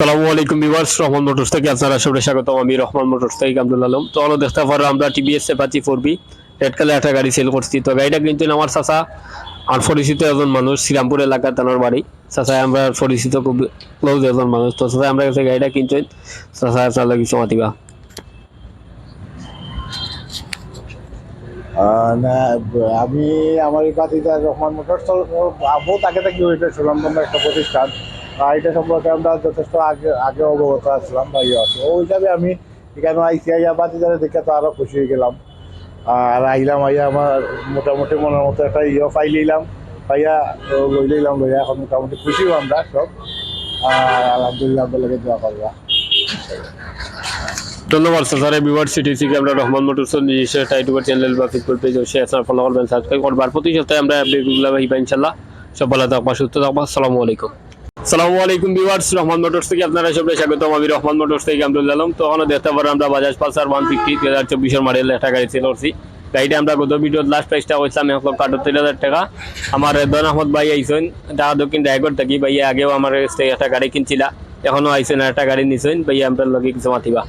সালামু আলাইকুম রহমান মোটরস থেকে আপনারা সবাই স্বাগতম। আমি রহমান মোটরস থেকে আব্দুল আলম। তো আমরা দেখতে পারো আমরা টিভিএস ফোর বি রেড একটা গাড়ি সেল করছি। তো গাড়িটা কিন্তু আমার চাচা। আর পরিচিত একজন মানুষ শ্রীরামপুর এলাকার তানোর বাড়ি। চাচা আমরা পরিচিত খুব ক্লোজ একজন মানুষ। তো চাচা আমরা কাছে গাড়িটা কিনছেন চাচা আপনার কিছু আহ, আমি আমার পাতিটা রহমান মোটরস। তো বহুত আগে থেকে ওইটা সুলম্বন একটা প্রতিষ্ঠান। এটা সম্পর্কে আমরা যথেষ্ট আগে আগে অবগত আসলাম বা ইয়ে আছে। ওই হিসাবে আমি এখানে আইসি আইয়া বাতিদারে দেখে তো আরও খুশি হয়ে গেলাম। আর আইলাম, আইয়া আমার মোটামুটি মনের মতো একটা ইয়ে পাই লইলাম পাইয়া লই লইলাম, লইয়া এখন মোটামুটি খুশিও আমরা সব। আর আলহামদুলিল্লাহ আপনাদেরকে দোয়া করবা। ধন্যবাদ স্যার। ভিউয়ার সিটি থেকে আমরা রহমান মোটরস নিজস্ব ইউটিউব চ্যানেল বা ফেসবুক পেজ অবশ্যই আপনারা ফলো করবেন সাবস্ক্রাইব করবার। প্রতি সপ্তাহে আমরা আপডেটগুলো পাইবা ইনশাল্লাহ সব ভালো থাকবা, সুস্থ থাকবা। আসসালামু আলাইকুম। আসসালামু আলাইকুম ভিউয়ার্স, রহমান মোটরস থেকে আপনারা সবাই আমি রহমান মোটরস থেকে আলম তো দেখতে আমরা বাজাজ পালসার ওয়ান ফিফটি দুই হাজার চব্বিশের মডেল একটা গাড়ি সেল করছি। গাড়িটা আমরা গত লাস্ট প্রাইসটা হয়েছিলাম এক লক্ষ আটাত্তর হাজার টাকা। আমার দন আহমদ ভাই আইসেন দক্ষিণ থাকি। আগেও আমার একটা গাড়ি কিনছিলা, এখনও আইসেন একটা গাড়ি নিছেন। ভাইয়া আপনার লগে কিছু মাতিবা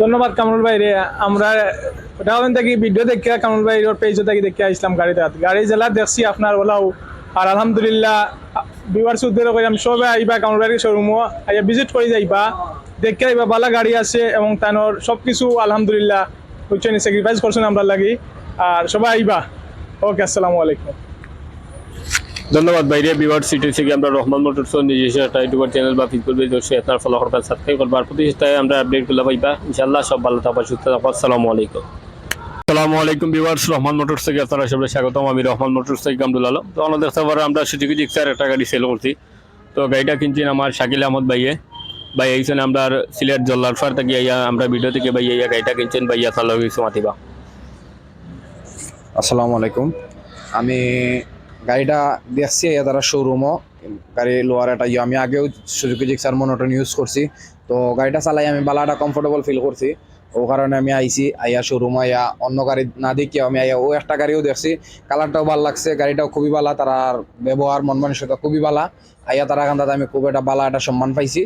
ধন্যবাদ কামরুল ভাই রে। আমরা রাউন্ড থেকে ভিডিও দেখে কামরুল ভাই পেজও থেকে দেখে আসলাম গাড়িতে। গাড়ি জেলা দেখছি আপনার ওলাও। আর আলহামদুলিল্লাহ বিবার সুদের কইলাম সবে আইবা ভাইয়ের শোরুমও আইয়া ভিজিট করে যাইবা। দেখে আইবা, বালা গাড়ি আছে এবং তানোর সব কিছু আলহামদুলিল্লাহ বুঝছেন স্যাক্রিফাইস করছেন আমরা লাগি। আর সবাই আইবা। ওকে, আসসালামু আলাইকুম। ধন্যবাদ বাইরে বিভার সিটি থেকে আমরা রহমান মোটরস নিজস্ব একটা ইউটিউবার চ্যানেল বা ফেসবুক পেজ অবশ্যই আপনার ফলো করবেন সাবস্ক্রাইব করবার প্রতি সপ্তাহে আমরা আপডেটগুলো পাইবা। ইনশাল্লাহ সব ভালো থাকবা, সুস্থ থাকবা। আসসালামু আলাইকুম। আসসালামু আলাইকুম ভিউয়ার্স, রহমান মোটরস থেকে আপনারা সবাই স্বাগতম। আমি রহমান মোটরস থেকে আব্দুল আলম। তো আমরা দেখতে আমরা সুযোগ জিক্সার একটা গাড়ি সেল করছি। তো গাড়িটা কিনছেন আমার শাকিল আহমদ ভাইয়ে। ভাই এইছেন আমরা সিলেট জল্লারফার থেকে আইয়া আমরা ভিডিও থেকে ভাই আইয়া গাড়িটা কিনছেন। ভাই লগে কিছু মাতিবা আসসালামু আলাইকুম। আমি গাড়িটা দেখছি এ তারা শোরুমও গাড়ি লোয়ার একটা ইয়ে। আমি আগেও সুজুকি জিক্সার মনোটন ইউজ করছি। তো গাড়িটা চালাই আমি, বালাটা কমফোর্টেবল ফিল করছি। ও কারণে আমি আইছি, আইয়া শোরুম আইয়া অন্য গাড়ি না দেখিও আমি আইয়া ও একটা গাড়িও দেখছি। কালারটাও ভালো লাগছে, গাড়িটাও খুবই ভালো তার ব্যবহার, মন মানসিকতা খুবই ভালো আইয়া তারা কান্দাতে আমি খুব একটা ভালো একটা সম্মান পাইছি।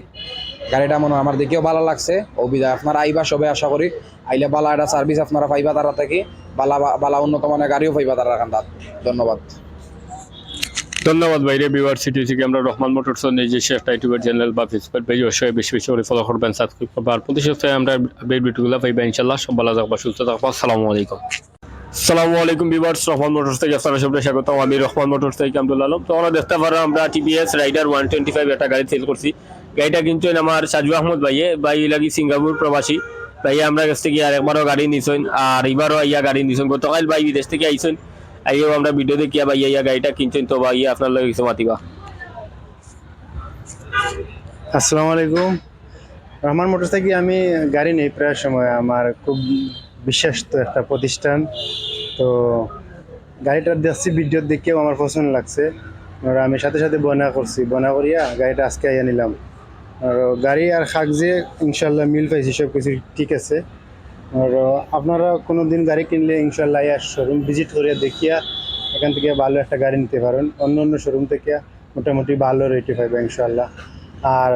গাড়িটা মনে আমার দেখেও ভালো লাগছে। বিদায়, আপনারা আইবা সবাই আশা করি। আইলে বালা একটা সার্ভিস আপনারা পাইবা তারা থেকে বালা বালা উন্নত মানের গাড়িও পাইবা তারা কান্দাত ধন্যবাদ। ধন্যবাদ বাইরে বিভার সিটি থেকে আমরা রহমান মোটরস নিজস্ব একটা ইউটিউবের চ্যানেল বা ফেসবুক পেজ অবশ্যই বেশি বেশি করে ফলো করবেন সাবস্ক্রাইব করবেন। আর প্রতি সপ্তাহে আমরা আপডেট ভিডিওগুলো পাইবা ইনশাল্লাহ সব ভালো থাকবা সুস্থ থাকবা আসসালামু আলাইকুম। আসসালামু আলাইকুম বিভার্স রহমান মোটরস থেকে আপনারা সবাই স্বাগতম। আমি রহমান মোটরস থেকে আব্দুল আলম। তো আমরা দেখতে পারো আমরা TVS Raider one twenty five একটা গাড়ি সেল করছি। গাড়িটা কিন্তু আমার সাজু আহমদ ভাইয়ে। ভাই লাগি সিঙ্গাপুর প্রবাসী। ভাই আমরা কাছ থেকে আর একবারও গাড়ি নিছেন। আর এবারও ইয়া গাড়ি নিছেন। গতকাল ভাই বিদেশ থেকে আইছেন। আইও আমরা ভিডিও দেখিয়া ভাই ইয়া গাড়িটা কিনছেন তো ভাই আপনার লগে কিছু মাতিবা আসসালামু আলাইকুম রহমান মোটরস থেকে আমি গাড়ি নেই প্রায় সময় আমার খুব বিশ্বস্ত একটা প্রতিষ্ঠান তো গাড়িটার দেখছি ভিডিও দেখেও আমার পছন্দ লাগছে আর আমি সাথে সাথে বনা করছি বনা করিয়া গাড়িটা আজকে আইয়া নিলাম আর গাড়ি আর কাগজে ইনশাল্লাহ মিল পাইছি সব কিছু ঠিক আছে আর আপনারা কোনো দিন গাড়ি কিনলে ইনশাল্লাহ আইয়া শোরুম ভিজিট করিয়া দেখিয়া এখান থেকে ভালো একটা গাড়ি নিতে পারেন। অন্য অন্য শোরুম থেকে মোটামুটি ভালো রেটে পাইবে ইনশাল্লাহ আর,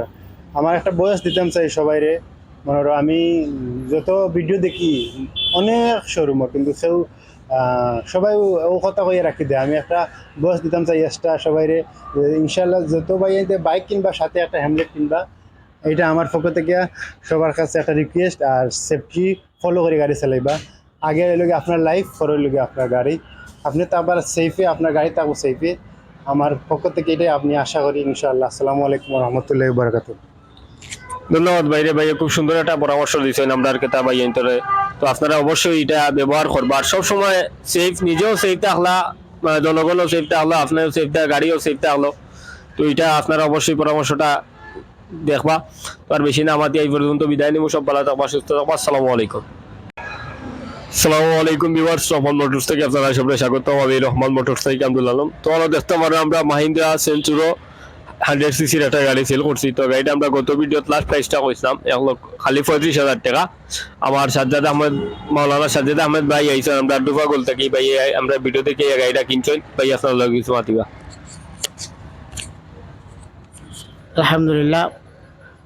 আমার একটা বয়স দিতাম চাই সবাই রে। মনে করো আমি যত ভিডিও দেখি, অনেক শোরুমও কিন্তু সেও সবাই ও- কথা কইয়া রাখি দেয়। আমি একটা বয়স দিতাম চাই এক্সট্রা সবাই রে। ইনশাল্লাহ যত ভাই বাইক কিনবা, সাথে একটা হ্যামলেট কিনবা এটা আমার পক্ষ থেকে সবার কাছে একটা রিকোয়েস্ট আর সেফটি ফলো করে গাড়ি চালাইবা। আগে লগে আপনার লাইফ পরে লগে আপনার গাড়ি। আপনি তো আবার সেফে আপনার গাড়ি থাকব সেফে আমার পক্ষ থেকে এটাই আপনি আশা করি ইনশাআল্লাহ। আসসালামু আলাইকুম রহমতুল্লাহ বরকাত ধন্যবাদ ভাইরে ভাইয়া খুব সুন্দর একটা পরামর্শ দিয়েছেন আমরা কেতা ভাই এন্তরে তো আপনারা অবশ্যই এটা ব্যবহার করবা। আর সবসময় সেফ নিজেও সেফ থাকলা আহ, জনগণও সেফ থাকল আপনারও সেফ থাক গাড়িও সেফ থাকল। তো এটা আপনারা অবশ্যই পরামর্শটা দেখবা। আর বেশি না আমাদের এই পর্যন্ত বিদায় নিব। সব ভালো থাকবা, সুস্থ থাকবা। আসসালামু আলাইকুম। আসসালামু আলাইকুম ভিউয়ার্স, রহমান মোটরস থেকে আপনারা সবাই স্বাগত আমি রহমান মোটরস থেকে আব্দুল আলম। তো আমরা দেখতে পারো, আমরা মাহিন্দ্রা সেঞ্চুরো হান্ড্রেড সিসির একটা গাড়ি সেল করছি। তো গাড়িটা আমরা গত ভিডিওত লাস্ট প্রাইসটা কইছিলাম, এক লক্ষ, খালি পঁয়ত্রিশ হাজার টাকা। আমার সাজ্জাদ আহমেদ, মাওলানা সাজ্জাদ আহমেদ ভাই আইসেন আমরা ডুফা গোল থেকে, ভাই, আমরা ভিডিও থেকে এই গাড়িটা কিনছেন। ভাই, আপনার লগে কিছু মাতিবা। আলহামদুলিল্লাহ।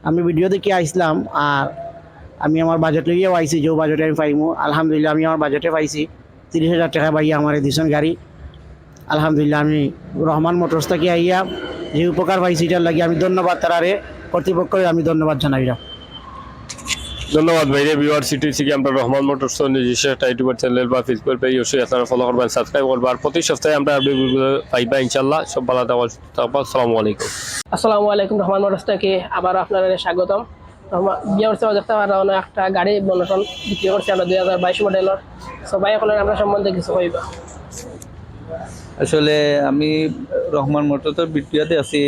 আমি ভিডিও দেখে আইসলাম আর আমি আমার বাজেট লইয়াও পাইছি, যে বাজেটে আমি পাইমু। আলহামদুলিল্লাহ, আমি আমার বাজেটে পাইছি। তিরিশ হাজার টাকা পাইয়া আমার এডিশন গাড়ি। আলহামদুলিল্লাহ, আমি রহমান মোটরস থেকে আইয়া যে উপকার পাইছি, এটার লাগে আমি ধন্যবাদ তারারে। কর্তৃপক্ষকে আমি ধন্যবাদ জানাইলাম ধন্যবাদ ভাইরে ভিউয়ার সিটি থেকে আমরা রহমান মোটরস নিজস্ব একটা ইউটিউবার চ্যানেল বা ফেসবুক পেজ অবশ্যই আপনারা ফলো করবেন সাবস্ক্রাইব করবেন আর প্রতি সপ্তাহে আমরা আপডেটগুলো পাইবা ইনশাল্লাহ সব ভালো থাকব সুস্থ থাকব আসসালামু আলাইকুম। আসসালামু আলাইকুম রহমান মোটরস থেকে আবার আপনাদের স্বাগতম। বিয়ার সেবা দেখতে পারা একটা গাড়ি বনটন বিক্রি করছি আমরা দুই হাজার বাইশ মডেলের। সবাই এখন আমরা সম্বন্ধে কিছু কইবা। আসলে আমি রহমান মোটরসের ভিডিওতে আছি।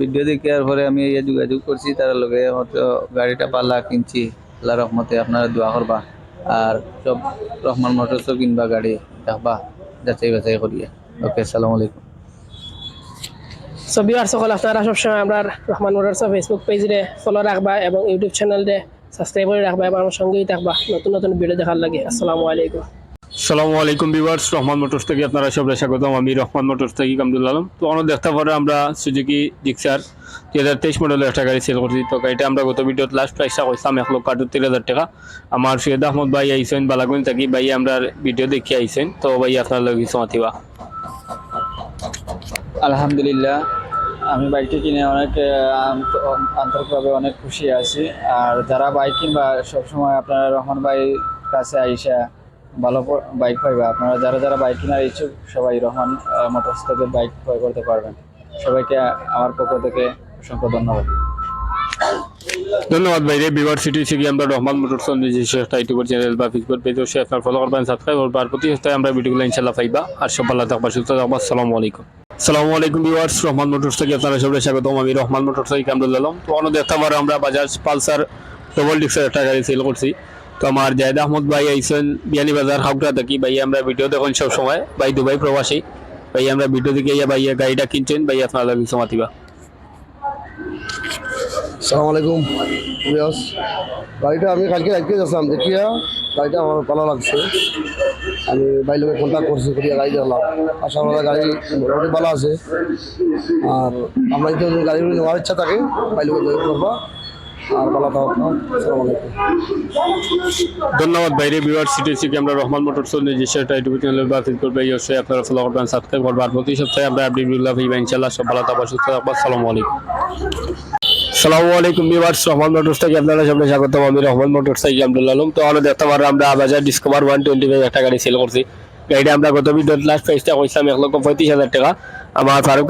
ভিডিও দেখে আর পরে আমি এই যোগাযোগ করছি তার লগে হয়তো গাড়িটা পাল্লা কিনছি। আল্লাহ রহমতে আপনারা দোয়া করবা। আর সব রহমান মোটরসও কিনবা গাড়ি দেখবা যাচাই বাছাই করিয়া। ওকে আসসালামু আলাইকুম। সো বিয়ার সকল আপনারা সবসময় আমরা রহমান মোটরসের ফেসবুক পেজে ফলো রাখবা এবং ইউটিউব চ্যানেলে সাবস্ক্রাইব করে রাখবা এবং আমার সঙ্গেই থাকবা। নতুন নতুন ভিডিও দেখার লাগে। আসসালামু আলাইকুম। সালামু আলাইকুম ভিউয়ার্স রহমান মোটরস থেকে আপনারা সবাই স্বাগতম। আমি রহমান মোটরস থেকে কামদুল আলম। তো অনেক দেখতে পারে আমরা সুজুকি ডিক্সার দুই হাজার তেইশ মডেলের একটা গাড়ি সেল করছি তো গাড়িটা আমরা গত ভিডিওত লাস্ট প্রাইসটা কইছিলাম এক লক্ষ আটত্রিশ হাজার টাকা। আমার সৈয়দ আহমদ ভাই আইসেন বালাগুন থাকি ভাই আমরা ভিডিও দেখি আইসেন তো ভাই আপনার লগে কিছু মাতিবা। আলহামদুলিল্লাহ, আমি বাইকটি কিনে অনেক আন্তরিকভাবে অনেক খুশি আছি। আর যারা বাইক কিনবা, সবসময় আপনারা রহমান ভাই কাছে আইসা ভালো বাইক পাইবা। আপনারা যারা যারা বাইক কেনার ইচ্ছুক, সবাই রহমান মোটরস থেকে বাইক ক্রয় করতে পারবেন। সবাইকে আমার পক্ষ থেকে অসংখ্য ধন্যবাদ। ধন্যবাদ ভাই রে বিভার সিটি থেকে আমরা রহমান মোটরস নিজস্ব একটা ইউটিউবার চ্যানেল বা ফেসবুক পেজ অবশ্যই আপনার ফলো করবেন সাবস্ক্রাইব করবেন আর প্রতি সপ্তাহে আমরা ভিডিওগুলো ইনশাল্লাহ পাইবা। আর সব ভালো থাকবা সুস্থ থাকবা আসসালামু আলাইকুম। আসসালামু আলাইকুম ভিউয়ার্স রহমান মোটরস থেকে আপনারা সবাই স্বাগতম। আমি রহমান মোটরস থেকে আমরা আলম। তো অন্য দেখতে পারো আমরা বাজাজ পালসার ডবল ডিক্সের একটা গাড়ি সেল করছি। তো আমার জায়দ আহমদ ভাই আইসেন বিয়ানি বাজার হাউটা থাকি। ভাই আমরা ভিডিও দেখুন সব সময় ভাই দুবাই প্রবাসী। ভাই আমরা ভিডিও দেখে ইয়া ভাই গাড়িটা কিনছেন ভাই আপনারা কিছু মাতিবা। সালাম আলাইকুম রিয়াজ গাড়িটা আমি কালকে রাখতে যাচ্ছিলাম, দেখিয়া গাড়িটা আমার ভালো লাগছে। আমি বাইলোকে কন্ট্যাক্ট করছি করিয়া গাড়ি দেখলাম। আশা করা গাড়ি মোটামুটি ভালো আছে। আর আমরা যদি গাড়ি নেওয়ার ইচ্ছা থাকে বাইলোকে জয়েন করবা। আর ভালো থাকবা ধন্যবাদ বাইরে বিভার সিটি থেকে আমরা রহমান মোটরস নিজস্ব একটা ইউটিউব চ্যানেল বা ফেসবুক পেজ অবশ্যই আপনারা ফলো করবেন সাবস্ক্রাইব করবেন। আর প্রতি সপ্তাহে আমরা আপডেট আপডেটগুলো পাইবা ইনশাল্লাহ সব ভালো থাকবা সুস্থ থাকবা আসসালামু আলাইকুম। সালামু আলাইকুম বিভার্স রহমান মোটরস থেকে আপনারা সবাই স্বাগতম। আমি রহমান মোটরস থেকে আব্দুল আলম। তো আমরা দেখতে পারো, আমরা বাজার ডিসকভার ওয়ান টোয়েন্টি ফাইভ একটা গাড়ি সেল করছি। গাড়িটা আমরা গত ভিডিওর লাস্ট প্রাইসটা কইছিলাম এক লক্ষ পঁয়ত্রিশ হাজার টাকা। আমার ফারুক